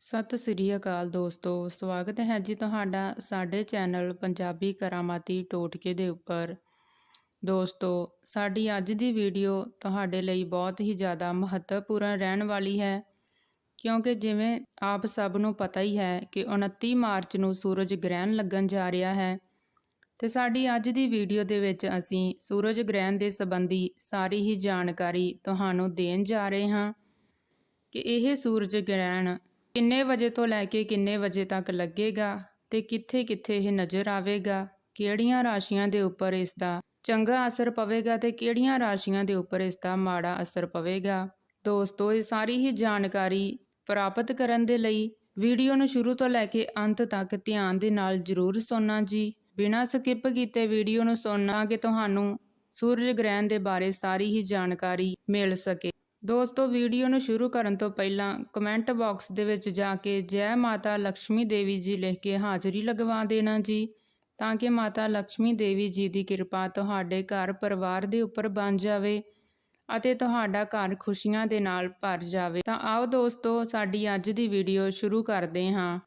ਸਤਿ ਸ੍ਰੀ ਅਕਾਲ ਦੋਸਤੋ, ਸਵਾਗਤ ਹੈ ਜੀ ਤੁਹਾਡਾ ਸਾਡੇ ਚੈਨਲ ਪੰਜਾਬੀ ਕਰਾਮਾਤੀ ਟੋਟਕੇ ਦੇ ਉੱਪਰ। ਦੋਸਤੋ, ਸਾਡੀ ਅੱਜ ਦੀ ਵੀਡੀਓ ਤੁਹਾਡੇ ਲਈ ਬਹੁਤ ਹੀ ਜ਼ਿਆਦਾ ਮਹੱਤਵਪੂਰਨ ਰਹਿਣ ਵਾਲੀ ਹੈ, ਕਿਉਂਕਿ ਜਿਵੇਂ ਆਪ ਸਭ ਨੂੰ ਪਤਾ ਹੀ ਹੈ ਕਿ 29 ਮਾਰਚ ਨੂੰ ਸੂਰਜ ਗ੍ਰਹਿਣ ਲੱਗਣ ਜਾ ਰਿਹਾ ਹੈ, ਤੇ ਸਾਡੀ ਅੱਜ ਦੀ ਵੀਡੀਓ ਦੇ ਵਿੱਚ ਅਸੀਂ ਸੂਰਜ ਗ੍ਰਹਿਣ ਦੇ ਸੰਬੰਧੀ ਸਾਰੀ ਹੀ ਜਾਣਕਾਰੀ ਤੁਹਾਨੂੰ ਦੇਣ ਜਾ ਰਹੇ ਹਾਂ ਕਿ ਇਹ ਸੂਰਜ ਗ੍ਰਹਿਣ ਕਿੰਨੇ ਵਜੇ ਤੋਂ ਲੈ ਕੇ ਕਿੰਨੇ ਵਜੇ ਤੱਕ ਲੱਗੇਗਾ ਤੇ ਕਿੱਥੇ-ਕਿੱਥੇ ਇਹ ਨਜ਼ਰ ਆਵੇਗਾ? ਕਿਹੜੀਆਂ ਰਾਸ਼ੀਆਂ ਦੇ ਉੱਪਰ ਇਸ ਦਾ ਚੰਗਾ ਅਸਰ ਪਵੇਗਾ ਤੇ ਕਿਹੜੀਆਂ ਰਾਸ਼ੀਆਂ ਦੇ ਉੱਪਰ ਇਸ ਦਾ ਮਾੜਾ ਅਸਰ ਪਵੇਗਾ? ਦੋਸਤੋ, ਇਹ ਸਾਰੀ ਹੀ ਜਾਣਕਾਰੀ ਪ੍ਰਾਪਤ ਕਰਨ ਦੇ ਲਈ ਵੀਡੀਓ ਨੂੰ ਸ਼ੁਰੂ ਤੋਂ ਲੈ ਕੇ ਅੰਤ ਤੱਕ ਧਿਆਨ ਦੇ ਨਾਲ ਜ਼ਰੂਰ ਸੁਣਨਾ ਜੀ। ਬਿਨਾਂ ਸਕਿਪ ਕੀਤੇ ਵੀਡੀਓ ਨੂੰ ਸੁਣਨਾ ਕਿ ਤੁਹਾਨੂੰ ਸੂਰਜ ਗ੍ਰਹਿਣ ਦੇ ਬਾਰੇ ਸਾਰੀ ਹੀ ਜਾਣਕਾਰੀ ਮਿਲ ਸਕੇ। ਦੋਸਤੋ, ਵੀਡੀਓ ਨੂੰ ਸ਼ੁਰੂ ਕਰਨ ਤੋਂ ਪਹਿਲਾਂ ਕਮੈਂਟ ਬਾਕਸ ਦੇ ਵਿੱਚ ਜਾ ਕੇ ਜੈ ਮਾਤਾ ਲక్ష్ਮੀ ਦੇਵੀ ਜੀ ਲਿਖ ਕੇ ਹਾਜ਼ਰੀ ਲਗਵਾ ਦੇਣਾ ਜੀ। ਤਾਂ ਕਿ ਮਾਤਾ ਲక్ష్ਮੀ ਦੇਵੀ ਜੀ ਦੀ ਕਿਰਪਾ ਤੁਹਾਡੇ ਘਰ ਪਰਿਵਾਰ ਦੇ ਉੱਪਰ ਬਣ ਜਾਵੇ ਅਤੇ ਤੁਹਾਡਾ ਘਰ ਖੁਸ਼ੀਆਂ ਦੇ ਨਾਲ ਭਰ ਜਾਵੇ। ਤਾਂ ਆਓ ਦੋਸਤੋ, ਸਾਡੀ ਅੱਜ ਦੀ ਵੀਡੀਓ ਸ਼ੁਰੂ ਕਰਦੇ ਹਾਂ।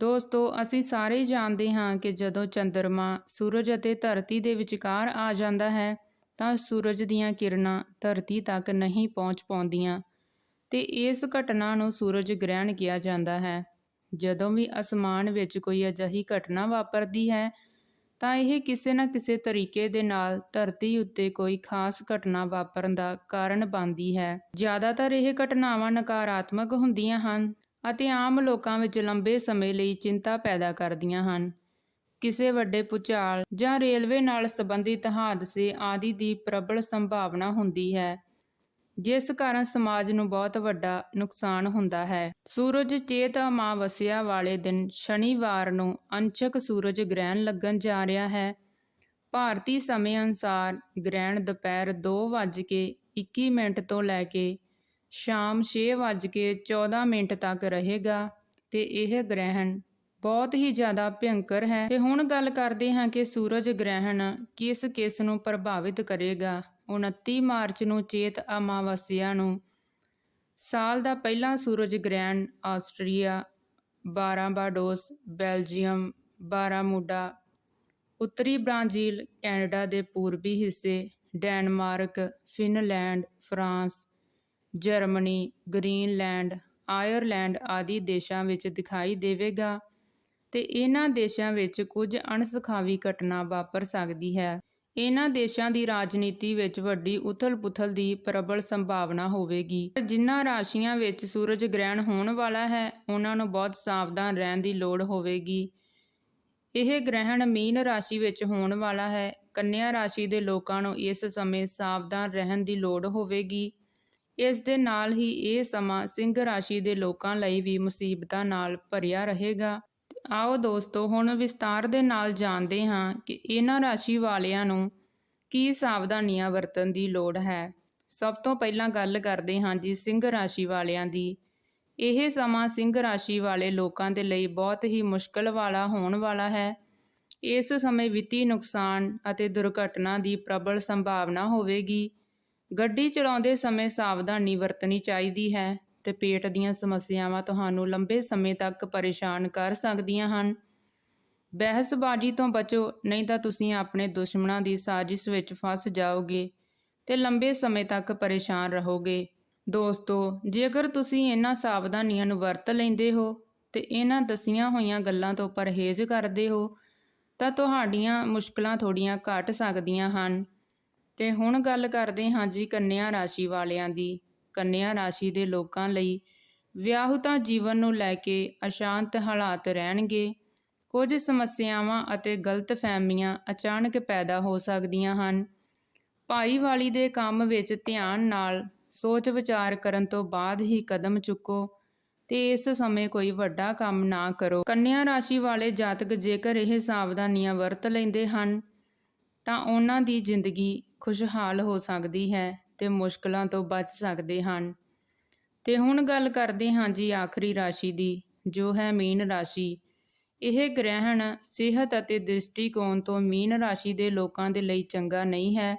ਦੋਸਤੋ, ਅਸੀਂ ਸਾਰੇ ਜਾਣਦੇ ਹਾਂ ਕਿ ਜਦੋਂ ਚੰਦਰਮਾ ਸੂਰਜ ਅਤੇ ਧਰਤੀ ਦੇ ਵਿਚਕਾਰ ਆ ਜਾਂਦਾ ਹੈ ਤਾਂ ਸੂਰਜ ਦੀਆਂ ਕਿਰਨਾਂ ਧਰਤੀ ਤੱਕ ਨਹੀਂ ਪਹੁੰਚ ਪਾਉਂਦੀਆਂ। ਤੇ ਇਸ ਘਟਨਾ ਨੂੰ ਸੂਰਜ ਗ੍ਰਹਿਣ ਕਿਹਾ ਜਾਂਦਾ ਹੈ। ਜਦੋਂ ਵੀ ਅਸਮਾਨ ਵਿੱਚ ਕੋਈ ਅਜਿਹੀ ਘਟਨਾ ਵਾਪਰਦੀ ਹੈ, ਤਾਂ ਇਹ ਕਿਸੇ ਨਾ ਕਿਸੇ ਤਰੀਕੇ ਦੇ ਨਾਲ ਧਰਤੀ ਉੱਤੇ ਕੋਈ ਖਾਸ ਘਟਨਾ ਵਾਪਰਨ ਦਾ ਕਾਰਨ ਬਣਦੀ ਹੈ। ਜ਼ਿਆਦਾਤਰ ਇਹ ਘਟਨਾਵਾਂ ਨਕਾਰਾਤਮਕ ਹੁੰਦੀਆਂ ਹਨ ਅਤੇ ਆਮ ਲੋਕਾਂ ਵਿੱਚ ਲੰਬੇ ਸਮੇਂ ਲਈ ਚਿੰਤਾ ਪੈਦਾ ਕਰਦੀਆਂ ਹਨ। ਕਿਸੇ ਵੱਡੇ ਭੂਚਾਲ ਜਾਂ ਰੇਲਵੇ ਨਾਲ ਸੰਬੰਧਿਤ ਹਾਦਸੇ ਆਦਿ ਦੀ ਪ੍ਰਬਲ ਸੰਭਾਵਨਾ ਹੁੰਦੀ ਹੈ, ਜਿਸ ਕਾਰਨ ਸਮਾਜ ਨੂੰ ਬਹੁਤ ਵੱਡਾ ਨੁਕਸਾਨ ਹੁੰਦਾ ਹੈ। ਸੂਰਜ ਚੇਤ ਅਮਾਵਸਿਆ ਵਾਲੇ ਦਿਨ ਸ਼ਨੀਵਾਰ ਨੂੰ ਅੰਸ਼ਕ ਸੂਰਜ ਗ੍ਰਹਿਣ ਲੱਗਣ ਜਾ ਰਿਹਾ ਹੈ। ਭਾਰਤੀ ਸਮੇਂ ਅਨੁਸਾਰ ਗ੍ਰਹਿਣ ਦੁਪਹਿਰ 2:21 ਮਿੰਟ ਤੋਂ ਲੈ ਕੇ ਸ਼ਾਮ 6:14 ਮਿੰਟ ਤੱਕ ਰਹੇਗਾ ਤੇ ਇਹ ਗ੍ਰਹਿਣ ਬਹੁਤ ਹੀ ਜ਼ਿਆਦਾ ਭਿਅੰਕਰ ਹੈ ਤੇ ਹੁਣ ਗੱਲ ਕਰਦੇ ਹਾਂ ਕਿ ਸੂਰਜ ਗ੍ਰਹਿਣ ਕਿਸ ਕਿਸ ਨੂੰ ਪ੍ਰਭਾਵਿਤ ਕਰੇਗਾ। 29 ਮਾਰਚ ਨੂੰ ਚੇਤ ਅਮਾਵਸਿਆ ਨੂੰ। ਸਾਲ ਦਾ ਪਹਿਲਾ ਸੂਰਜ ਗ੍ਰਹਿਣ ਆਸਟਰੀਆ। ਬਾਰਾਬਾਡੋਸ ਬੈਲਜੀਅਮ। ਬਾਰਾਮੂਡਾ ਉੱਤਰੀ ਬ੍ਰਾਜ਼ੀਲ, ਕੈਨੇਡਾ ਦੇ ਪੂਰਬੀ ਹਿੱਸੇ। Denmark, Finland, France, Germany, Greenland, Ireland ਆਦਿ ਦੇਸ਼ਾਂ ਵਿੱਚ ਦਿਖਾਈ ਦੇਵੇਗਾ। ਤੇ ਇਹਨਾਂ ਦੇਸ਼ਾਂ ਵਿੱਚ ਕੁਝ ਅਣਸੁਖਾਵੀ ਘਟਨਾ ਵਾਪਰ ਸਕਦੀ ਹੈ। ਇਹਨਾਂ ਦੇਸ਼ਾਂ ਦੀ ਰਾਜਨੀਤੀ ਵਿੱਚ ਵੱਡੀ ਉਥਲ-ਪੁਥਲ ਦੀ ਪ੍ਰਬਲ ਸੰਭਾਵਨਾ ਹੋਵੇਗੀ। ਜਿਨ੍ਹਾਂ ਰਾਸ਼ੀਆਂ ਵਿੱਚ ਸੂਰਜ ਗ੍ਰਹਿਣ ਹੋਣ ਵਾਲਾ ਹੈ, ਉਹਨਾਂ ਨੂੰ ਬਹੁਤ ਸਾਵਧਾਨ ਰਹਿਣ ਦੀ ਲੋੜ ਹੋਵੇਗੀ। ਇਹ ਗ੍ਰਹਿਣ ਮੀਨ ਰਾਸ਼ੀ ਵਿੱਚ ਹੋਣ ਵਾਲਾ ਹੈ। ਕੰਨਿਆ ਰਾਸ਼ੀ ਦੇ ਲੋਕਾਂ ਨੂੰ ਇਸ ਸਮੇਂ ਸਾਵਧਾਨ ਰਹਿਣ ਦੀ ਲੋੜ ਹੋਵੇਗੀ। ਇਸ ਦੇ ਨਾਲ ਹੀ ਇਹ ਸਮਾਂ ਸਿੰਘ ਰਾਸ਼ੀ ਦੇ ਲੋਕਾਂ ਲਈ ਵੀ ਮੁਸੀਬਤਾਂ ਨਾਲ ਭਰਿਆ ਰਹੇਗਾ। ਆਓ ਦੋਸਤੋ, ਹੁਣ ਵਿਸਤਾਰ ਦੇ ਨਾਲ ਜਾਣਦੇ ਹਾਂ ਕਿ ਇਹਨਾਂ ਰਾਸ਼ੀ ਵਾਲਿਆਂ ਨੂੰ ਕੀ ਸਾਵਧਾਨੀਆਂ ਵਰਤਣ ਦੀ ਲੋੜ ਹੈ। ਸਭ ਤੋਂ ਪਹਿਲਾਂ ਗੱਲ ਕਰਦੇ ਹਾਂ ਜੀ ਸਿੰਘ ਰਾਸ਼ੀ ਵਾਲਿਆਂ ਦੀ। ਇਹ ਸਮਾਂ ਸਿੰਘ ਰਾਸ਼ੀ ਵਾਲੇ ਲੋਕਾਂ ਦੇ ਲਈ ਬਹੁਤ ਹੀ ਮੁਸ਼ਕਲ ਵਾਲਾ ਹੋਣ ਵਾਲਾ ਹੈ। ਇਸ ਸਮੇਂ ਵਿੱਤੀ ਨੁਕਸਾਨ ਅਤੇ ਦੁਰਘਟਨਾ ਦੀ ਪ੍ਰਬਲ ਸੰਭਾਵਨਾ ਹੋਵੇਗੀ। ਗੱਡੀ ਚਲਾਉਂਦੇ ਸਮੇਂ ਸਾਵਧਾਨੀ ਵਰਤਣੀ ਚਾਹੀਦੀ ਹੈ। ਤੇ ਪੇਟ ਦੀਆਂ ਸਮੱਸਿਆਵਾਂ ਤੁਹਾਨੂੰ ਲੰਬੇ ਸਮੇਂ ਤੱਕ ਪਰੇਸ਼ਾਨ ਕਰ ਸਕਦੀਆਂ ਹਨ। ਬਹਿਸਬਾਜ਼ੀ ਤੋਂ ਬਚੋ, ਨਹੀਂ ਤਾਂ ਤੁਸੀਂ ਆਪਣੇ ਦੁਸ਼ਮਣਾਂ ਦੀ ਸਾਜ਼ਿਸ਼ ਵਿੱਚ ਫਸ ਜਾਓਗੇ ਤੇ ਲੰਬੇ ਸਮੇਂ ਤੱਕ ਪਰੇਸ਼ਾਨ ਰਹੋਗੇ। ਦੋਸਤੋ, ਜੇਕਰ ਤੁਸੀਂ ਇਹਨਾਂ ਸਾਵਧਾਨੀਆਂ ਨੂੰ ਵਰਤ ਲੈਂਦੇ ਹੋ ਤੇ ਇਹਨਾਂ ਦਸੀਆਂ ਹੋਈਆਂ ਗੱਲਾਂ ਤੋਂ ਪਰਹੇਜ਼ ਕਰਦੇ ਹੋ, ਤਾਂ ਤੁਹਾਡੀਆਂ ਮੁਸ਼ਕਲਾਂ ਥੋੜੀਆਂ ਘਟ ਸਕਦੀਆਂ ਹਨ। ਤੇ ਹੁਣ ਗੱਲ ਕਰਦੇ ਹਾਂ ਜੀ ਕੰਨਿਆ ਰਾਸ਼ੀ ਵਾਲਿਆਂ ਦੀ। ਕੰਨਿਆ ਰਾਸ਼ੀ ਦੇ ਲੋਕਾਂ ਲਈ ਵਿਆਹੁਤਾ ਜੀਵਨ ਨੂੰ ਲੈ ਕੇ ਅਸ਼ਾਂਤ ਹਾਲਾਤ ਰਹਿਣਗੇ। ਕੁਝ ਸਮੱਸਿਆਵਾਂ ਅਤੇ ਗਲਤਫਹਿਮੀਆਂ ਅਚਾਨਕ ਪੈਦਾ ਹੋ ਸਕਦੀਆਂ ਹਨ। ਭਾਈਵਾਲੀ ਦੇ ਕੰਮ ਵਿੱਚ ਧਿਆਨ ਨਾਲ ਸੋਚ ਵਿਚਾਰ ਕਰਨ ਤੋਂ ਬਾਅਦ ਹੀ ਕਦਮ ਚੁੱਕੋ ਤੇ ਇਸ ਸਮੇਂ ਕੋਈ ਵੱਡਾ ਕੰਮ ਨਾ ਕਰੋ। ਕੰਨਿਆ ਰਾਸ਼ੀ ਵਾਲੇ ਜਾਤਕ ਜੇਕਰ ਇਹ ਸਾਵਧਾਨੀਆਂ ਵਰਤ ਲੈਂਦੇ ਹਨ, ਤਾਂ ਉਹਨਾਂ ਦੀ ਜ਼ਿੰਦਗੀ ਖੁਸ਼ਹਾਲ ਹੋ ਸਕਦੀ ਹੈ। ਤੇ ਮੁਸ਼ਕਲਾਂ ਤੋਂ ਬਚ ਸਕਦੇ ਹਨ। ਤੇ ਹੁਣ ਗੱਲ ਕਰਦੇ ਹਾਂ ਜੀ ਆਖਰੀ ਰਾਸ਼ੀ ਦੀ, ਜੋ ਹੈ ਮੀਨ ਰਾਸ਼ੀ। ਇਹ ਗ੍ਰਹਿਣ, ਸਿਹਤ ਅਤੇ ਦ੍ਰਿਸ਼ਟੀਕੋਣ ਤੋਂ ਮੀਨ ਰਾਸ਼ੀ ਦੇ ਲੋਕਾਂ ਦੇ ਲਈ ਚੰਗਾ ਨਹੀਂ ਹੈ।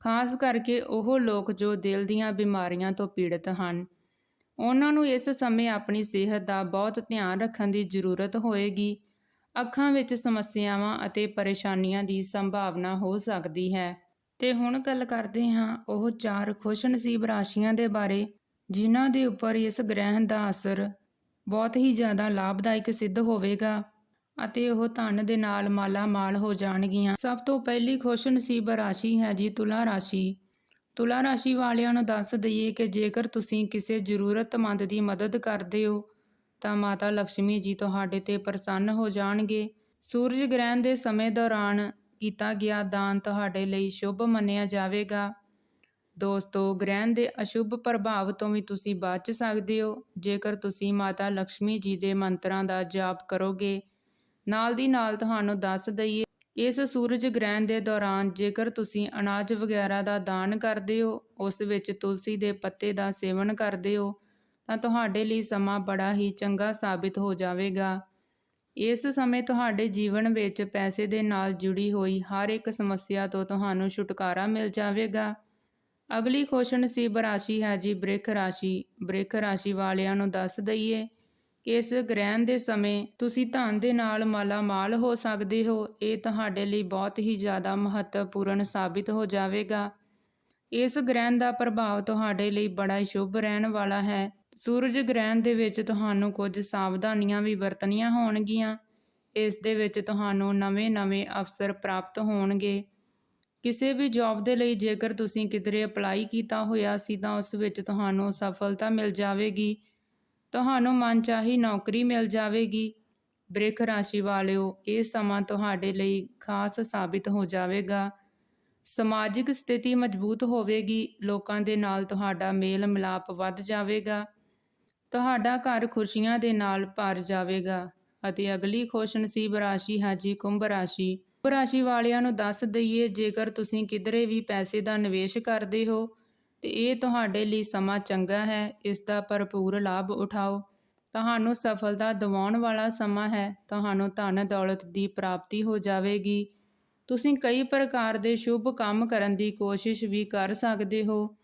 ਖਾਸ ਕਰਕੇ ਉਹ ਲੋਕ ਜੋ ਦਿਲ ਦੀਆਂ ਬਿਮਾਰੀਆਂ ਤੋਂ ਪੀੜਤ ਹਨ। ਉਹਨਾਂ ਨੂੰ ਇਸ ਸਮੇਂ ਆਪਣੀ ਸਿਹਤ ਦਾ ਬਹੁਤ ਧਿਆਨ ਰੱਖਣ ਦੀ ਜ਼ਰੂਰਤ ਹੋਏਗੀ। ਅੱਖਾਂ ਵਿੱਚ ਸਮੱਸਿਆਵਾਂ ਅਤੇ ਪਰੇਸ਼ਾਨੀਆਂ ਦੀ ਸੰਭਾਵਨਾ ਹੋ ਸਕਦੀ ਹੈ। ਤੇ ਹੁਣ ਗੱਲ ਕਰਦੇ ਹਾਂ ਉਹ ਚਾਰ ਖੁਸ਼ਨਸੀਬ ਰਾਸ਼ੀਆਂ ਦੇ ਬਾਰੇ, ਜਿਨ੍ਹਾਂ ਦੇ ਉੱਪਰ ਇਸ ਗ੍ਰਹਿਣ ਦਾ ਅਸਰ ਬਹੁਤ ਹੀ ਜ਼ਿਆਦਾ ਲਾਭਦਾਇਕ ਸਿੱਧ ਹੋਵੇਗਾ ਅਤੇ ਉਹ ਧਨ ਦੇ ਨਾਲ ਮਾਲਾ ਮਾਲ ਹੋ ਜਾਣਗੀਆਂ। ਸਭ ਤੋਂ ਪਹਿਲੀ ਖੁਸ਼ਨਸੀਬ ਰਾਸ਼ੀ ਹੈ ਜੀ ਤੁਲਾ ਰਾਸ਼ੀ। ਤੁਲਾ ਰਾਸ਼ੀ ਵਾਲਿਆਂ ਨੂੰ ਦੱਸ ਦਈਏ ਕਿ ਜੇਕਰ ਤੁਸੀਂ ਕਿਸੇ ਜ਼ਰੂਰਤਮੰਦ ਦੀ ਮਦਦ ਕਰਦੇ ਹੋ, ਤਾਂ ਮਾਤਾ ਲక్ష్ਮੀ ਜੀ ਤੁਹਾਡੇ ਤੇ ਪ੍ਰਸੰਨ ਹੋ ਜਾਣਗੇ। ਸੂਰਜ ਗ੍ਰਹਿਣ ਦੇ ਸਮੇਂ ਦੌਰਾਨ ਕੀਤਾ ਗਿਆ ਦਾਨ ਤੁਹਾਡੇ ਲਈ ਸ਼ੁਭ ਮੰਨਿਆ ਜਾਵੇਗਾ। ਦੋਸਤੋ, ਗ੍ਰਹਿਣ ਦੇ ਅਸ਼ੁਭ ਪ੍ਰਭਾਵ ਤੋਂ ਵੀ ਤੁਸੀਂ ਬਚ ਸਕਦੇ ਹੋ। ਜੇਕਰ ਤੁਸੀਂ ਮਾਤਾ ਲక్ష్ਮੀ ਜੀ ਦੇ ਮੰਤਰਾਂ ਦਾ ਜਾਪ ਕਰੋਗੇ, ਨਾਲ ਦੀ ਨਾਲ ਤੁਹਾਨੂੰ ਦੱਸ ਦਈਏ, ਇਸ ਸੂਰਜ ਗ੍ਰਹਿਣ ਦੇ ਦੌਰਾਨ ਜੇਕਰ ਤੁਸੀਂ ਅਨਾਜ ਵਗੈਰਾ ਦਾ ਦਾਨ ਕਰਦੇ ਹੋ, ਉਸ ਵਿੱਚ ਤੁਲਸੀ ਦੇ ਪੱਤੇ ਦਾ ਸੇਵਨ ਕਰਦੇ ਹੋ, ਤਾਂ ਤੁਹਾਡੇ ਲਈ ਸਮਾਂ ਬੜਾ ਹੀ ਚੰਗਾ ਸਾਬਿਤ ਹੋ ਜਾਵੇਗਾ। ਇਸ ਸਮੇਂ ਤੁਹਾਡੇ ਜੀਵਨ ਵਿੱਚ ਪੈਸੇ ਦੇ ਨਾਲ ਜੁੜੀ ਹੋਈ ਹਰ ਇੱਕ ਸਮੱਸਿਆ ਤੋਂ ਤੁਹਾਨੂੰ ਛੁਟਕਾਰਾ ਮਿਲ ਜਾਵੇਗਾ। ਅਗਲੀ ਖੁਸ਼ਨਸੀਬ ਰਾਸ਼ੀ ਹੈ ਜੀ ਬ੍ਰਿਖ ਰਾਸ਼ੀ। ਬ੍ਰਿਖ ਰਾਸ਼ੀ ਵਾਲਿਆਂ ਨੂੰ ਦੱਸ ਦਈਏ ਕਿ ਇਸ ਗ੍ਰਹਿਣ ਦੇ ਸਮੇਂ ਤੁਸੀਂ ਧਨ ਦੇ ਨਾਲ ਮਾਲਾਮਾਲ ਹੋ ਸਕਦੇ ਹੋ। ਇਹ ਤੁਹਾਡੇ ਲਈ ਬਹੁਤ ਹੀ ਜ਼ਿਆਦਾ ਮਹੱਤਵਪੂਰਨ ਸਾਬਿਤ ਹੋ ਜਾਵੇਗਾ। ਇਸ ਗ੍ਰਹਿਣ ਦਾ ਪ੍ਰਭਾਵ ਤੁਹਾਡੇ ਲਈ ਬੜਾ ਹੀ ਸ਼ੁਭ ਰਹਿਣ ਵਾਲਾ ਹੈ। ਸੂਰਜ ਗ੍ਰਹਿਣ ਦੇ ਵਿੱਚ ਤੁਹਾਨੂੰ ਕੁਝ ਸਾਵਧਾਨੀਆਂ ਵੀ ਵਰਤਣੀਆਂ ਹੋਣਗੀਆਂ। ਇਸ ਦੇ ਵਿੱਚ ਤੁਹਾਨੂੰ ਨਵੇਂ-ਨਵੇਂ ਅਵਸਰ ਪ੍ਰਾਪਤ ਹੋਣਗੇ। ਕਿਸੇ ਵੀ ਜੌਬ ਦੇ ਲਈ ਜੇਕਰ ਤੁਸੀਂ ਕਿਧਰੇ ਅਪਲਾਈ ਕੀਤਾ ਹੋਇਆ ਸੀ ਤਾਂ ਉਸ ਵਿੱਚ ਤੁਹਾਨੂੰ ਸਫਲਤਾ ਮਿਲ ਜਾਵੇਗੀ। ਤੁਹਾਨੂੰ ਮਨਚਾਹੀ ਨੌਕਰੀ ਮਿਲ ਜਾਵੇਗੀ। ਬ੍ਰਿਖ ਰਾਸ਼ੀ ਵਾਲਿਓ, ਇਹ ਸਮਾਂ ਤੁਹਾਡੇ ਲਈ ਖਾਸ ਸਾਬਿਤ ਹੋ ਜਾਵੇਗਾ। ਸਮਾਜਿਕ ਸਥਿਤੀ ਮਜ਼ਬੂਤ ਹੋਵੇਗੀ। ਲੋਕਾਂ ਦੇ ਨਾਲ ਤੁਹਾਡਾ ਮੇਲ ਮਿਲਾਪ ਵੱਧ ਜਾਵੇਗਾ। ਤੁਹਾਡਾ ਘਰ ਖੁਸ਼ੀਆਂ ਦੇ ਨਾਲ ਭਰ ਜਾਵੇਗਾ ਅਤੇ ਅਗਲੀ ਖੁਸ਼ਨਸੀਬ ਰਾਸ਼ੀ ਹੈ ਜੀ ਕੁੰਭ ਰਾਸ਼ੀ। ਕੁੰਭ ਰਾਸ਼ੀ ਵਾਲਿਆਂ ਨੂੰ ਦੱਸ ਦਈਏ, ਜੇਕਰ ਤੁਸੀਂ ਕਿਧਰੇ ਵੀ ਪੈਸੇ ਦਾ ਨਿਵੇਸ਼ ਕਰਦੇ ਹੋ, ਤੇ ਇਹ ਤੁਹਾਡੇ ਲਈ ਸਮਾਂ ਚੰਗਾ ਹੈ, ਇਸ ਦਾ ਭਰਪੂਰ ਲਾਭ ਉਠਾਓ। ਤੁਹਾਨੂੰ ਸਫਲਤਾ ਦਿਵਾਉਣ ਵਾਲਾ ਸਮਾਂ ਹੈ, ਤੁਹਾਨੂੰ ਧਨ ਦੌਲਤ ਦੀ ਪ੍ਰਾਪਤੀ ਹੋ ਜਾਵੇਗੀ। ਤੁਸੀਂ ਕਈ ਪ੍ਰਕਾਰ ਦੇ ਸ਼ੁਭ ਕੰਮ ਕਰਨ ਦੀ ਕੋਸ਼ਿਸ਼ ਵੀ ਕਰ ਸਕਦੇ ਹੋ।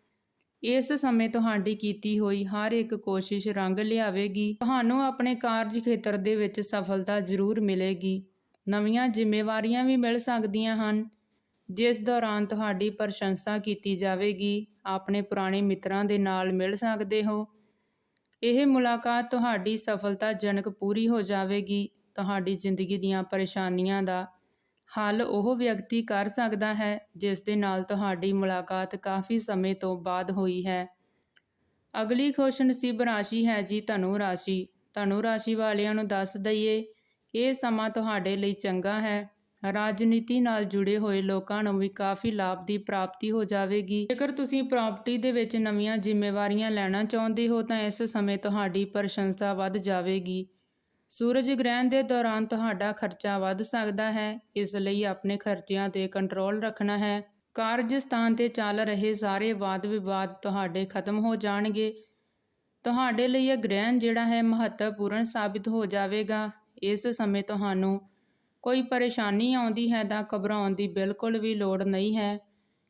ਇਸ ਸਮੇਂ ਤੁਹਾਡੀ ਕੀਤੀ ਹੋਈ ਹਰ ਇੱਕ ਕੋਸ਼ਿਸ਼ ਰੰਗ ਲਿਆਵੇਗੀ। ਤੁਹਾਨੂੰ ਆਪਣੇ ਕਾਰਜ ਖੇਤਰ ਦੇ ਵਿੱਚ ਸਫਲਤਾ ਜ਼ਰੂਰ ਮਿਲੇਗੀ। ਨਵੀਆਂ ਜ਼ਿੰਮੇਵਾਰੀਆਂ ਵੀ ਮਿਲ ਸਕਦੀਆਂ ਹਨ। ਜਿਸ ਦੌਰਾਨ ਤੁਹਾਡੀ ਪ੍ਰਸ਼ੰਸਾ ਕੀਤੀ ਜਾਵੇਗੀ। ਆਪਣੇ ਪੁਰਾਣੇ ਮਿੱਤਰਾਂ ਦੇ ਨਾਲ ਮਿਲ ਸਕਦੇ ਹੋ। ਇਹ ਮੁਲਾਕਾਤ ਤੁਹਾਡੀ ਸਫਲਤਾਜਨਕ ਪੂਰੀ ਹੋ ਜਾਵੇਗੀ। ਤੁਹਾਡੀ ਜ਼ਿੰਦਗੀ ਦੀਆਂ ਪਰੇਸ਼ਾਨੀਆਂ ਦਾ ਹੱਲ ਉਹ ਵਿਅਕਤੀ ਕਰ ਸਕਦਾ ਹੈ, ਜਿਸ ਦੇ ਨਾਲ ਤੁਹਾਡੀ ਮੁਲਾਕਾਤ ਕਾਫੀ ਸਮੇਂ ਤੋਂ ਬਾਅਦ ਹੋਈ ਹੈ। ਅਗਲੀ ਖੁਸ਼ਨਸੀਬ ਰਾਸ਼ੀ ਹੈ ਜੀ ਧਨੂ ਰਾਸ਼ੀ। ਧਨੂ ਰਾਸ਼ੀ ਵਾਲਿਆਂ ਨੂੰ ਦੱਸ ਦਈਏ, ਇਹ ਸਮਾਂ ਤੁਹਾਡੇ ਲਈ ਚੰਗਾ ਹੈ। ਰਾਜਨੀਤੀ ਨਾਲ ਜੁੜੇ ਹੋਏ ਲੋਕਾਂ ਨੂੰ ਵੀ ਕਾਫੀ ਲਾਭ ਦੀ ਪ੍ਰਾਪਤੀ ਹੋ ਜਾਵੇਗੀ। ਜੇਕਰ ਤੁਸੀਂ ਪ੍ਰਾਪਰਟੀ ਦੇ ਵਿੱਚ ਨਵੀਆਂ ਜ਼ਿੰਮੇਵਾਰੀਆਂ ਲੈਣਾ ਚਾਹੁੰਦੇ ਹੋ ਤਾਂ ਇਸ ਸਮੇਂ ਤੁਹਾਡੀ ਪ੍ਰਸ਼ੰਸਾ ਵੱਧ ਜਾਵੇਗੀ। ਸੂਰਜ ਗ੍ਰਹਿਣ ਦੇ ਦੌਰਾਨ ਤੁਹਾਡਾ ਖਰਚਾ ਵੱਧ ਸਕਦਾ ਹੈ, ਇਸ ਲਈ ਆਪਣੇ ਖਰਚਿਆਂ ਤੇ ਕੰਟਰੋਲ ਰੱਖਣਾ ਹੈ। ਕਾਰਜ ਸਥਾਨ ਤੇ ਚੱਲ ਰਹੇ ਸਾਰੇ ਵਾਦ ਵਿਵਾਦ ਤੁਹਾਡੇ ਖਤਮ ਹੋ ਜਾਣਗੇ। ਤੁਹਾਡੇ ਲਈ ਇਹ ਗ੍ਰਹਿਣ ਜਿਹੜਾ ਹੈ ਮਹੱਤਵਪੂਰਨ ਸਾਬਿਤ ਹੋ ਜਾਵੇਗਾ। ਇਸ ਸਮੇਂ ਤੁਹਾਨੂੰ ਕੋਈ ਪਰੇਸ਼ਾਨੀ ਆਉਂਦੀ ਹੈ ਤਾਂ ਘਬਰਾਉਣ ਦੀ ਬਿਲਕੁਲ ਵੀ ਲੋੜ ਨਹੀਂ ਹੈ,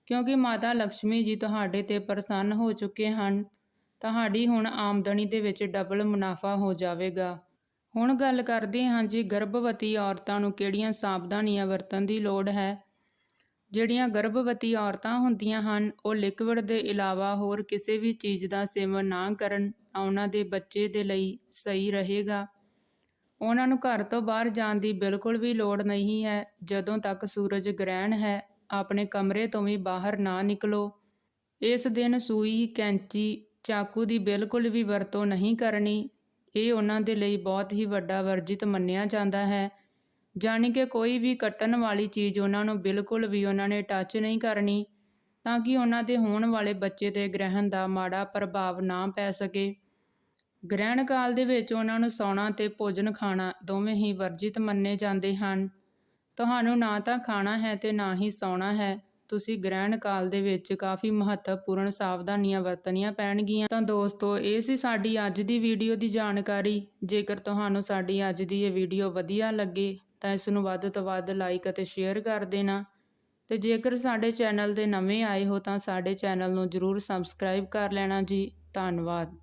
ਕਿਉਂਕਿ ਮਾਤਾ ਲక్ష్ਮੀ ਜੀ ਤੁਹਾਡੇ ਤੇ ਪ੍ਰਸੰਨ ਹੋ ਚੁੱਕੇ ਹਨ। ਤੁਹਾਡੀ ਹੁਣ ਆਮਦਨੀ ਦੇ ਵਿੱਚ ਡਬਲ ਮੁਨਾਫਾ ਹੋ ਜਾਵੇਗਾ। ਹੁਣ ਗੱਲ ਕਰਦੇ ਹਾਂ ਜੀ ਗਰਭਵਤੀ ਔਰਤਾਂ ਨੂੰ ਕਿਹੜੀਆਂ ਸਾਵਧਾਨੀਆਂ ਵਰਤਣ ਦੀ ਲੋੜ ਹੈ? ਜਿਹੜੀਆਂ ਗਰਭਵਤੀ ਔਰਤਾਂ ਹੁੰਦੀਆਂ ਹਨ, ਉਹ ਲਿਕਵਿਡ ਦੇ ਇਲਾਵਾ ਹੋਰ ਕਿਸੇ ਵੀ ਚੀਜ਼ ਦਾ ਸੇਵਨ ਨਾ ਕਰਨ ਉਹਨਾਂ ਦੇ ਬੱਚੇ ਦੇ ਲਈ ਸਹੀ ਰਹੇਗਾ। ਉਹਨਾਂ ਨੂੰ ਘਰ ਤੋਂ ਬਾਹਰ ਜਾਣ ਦੀ ਬਿਲਕੁਲ ਵੀ ਲੋੜ ਨਹੀਂ ਹੈ। ਜਦੋਂ ਤੱਕ ਸੂਰਜ ਗ੍ਰਹਿਣ ਹੈ, ਆਪਣੇ ਕਮਰੇ ਤੋਂ ਵੀ ਬਾਹਰ ਨਾ ਨਿਕਲੋ। ਇਸ ਦਿਨ ਸੂਈ, ਕੈਂਚੀ, ਚਾਕੂ ਦੀ ਬਿਲਕੁਲ ਵੀ ਵਰਤੋਂ ਨਹੀਂ ਕਰਨੀ। ਇਹ ਉਹਨਾਂ ਦੇ ਲਈ ਬਹੁਤ ਹੀ ਵੱਡਾ ਵਰਜਿਤ ਮੰਨਿਆ ਜਾਂਦਾ ਹੈ। ਜਾਣੀ ਕਿ ਕੋਈ ਵੀ ਕੱਟਣ ਵਾਲੀ ਚੀਜ਼ ਉਹਨਾਂ ਨੂੰ ਬਿਲਕੁਲ ਵੀ ਉਹਨਾਂ ਨੇ ਟੱਚ ਨਹੀਂ ਕਰਨੀ, ਤਾਂ ਕਿ ਉਹਨਾਂ ਦੇ ਹੋਣ ਵਾਲੇ ਬੱਚੇ ਤੇ ਗ੍ਰਹਿਣ ਦਾ ਮਾੜਾ ਪ੍ਰਭਾਵ ਨਾ ਪੈ ਸਕੇ। ਗ੍ਰਹਿਣ ਕਾਲ ਦੇ ਵਿੱਚ ਉਹਨਾਂ ਨੂੰ ਸੌਣਾ ਤੇ ਭੋਜਨ ਖਾਣਾ ਦੋਵੇਂ ਹੀ ਵਰਜਿਤ ਮੰਨੇ ਜਾਂਦੇ ਹਨ। ਤੁਹਾਨੂੰ ਨਾ ਤਾਂ ਖਾਣਾ ਹੈ ਤੇ ਨਾ ਹੀ ਸੌਣਾ ਹੈ ਤੁਸੀਂ ਗ੍ਰਹਿਣ ਕਾਲ ਦੇ ਵਿੱਚ ਕਾਫੀ ਮਹੱਤਵਪੂਰਨ ਸਾਵਧਾਨੀਆਂ ਵਰਤਣੀਆਂ ਪੈਣਗੀਆਂ। ਤਾਂ ਦੋਸਤੋ, ਇਹ ਸੀ ਸਾਡੀ ਅੱਜ ਦੀ ਵੀਡੀਓ ਦੀ ਜਾਣਕਾਰੀ। ਜੇਕਰ ਤੁਹਾਨੂੰ ਸਾਡੀ ਅੱਜ ਦੀ ਇਹ ਵੀਡੀਓ ਵਧੀਆ ਲੱਗੇ, ਤਾਂ ਇਸ ਨੂੰ ਵੱਧ ਤੋਂ ਵੱਧ ਲਾਈਕ ਅਤੇ ਸ਼ੇਅਰ ਕਰ ਦੇਣਾ। ਤੇ ਜੇਕਰ ਸਾਡੇ ਚੈਨਲ ਦੇ ਨਵੇਂ ਆਏ ਹੋ, ਤਾਂ ਸਾਡੇ ਚੈਨਲ ਨੂੰ ਜਰੂਰ ਸਬਸਕ੍ਰਾਈਬ ਕਰ ਲੈਣਾ ਜੀ। ਧੰਨਵਾਦ।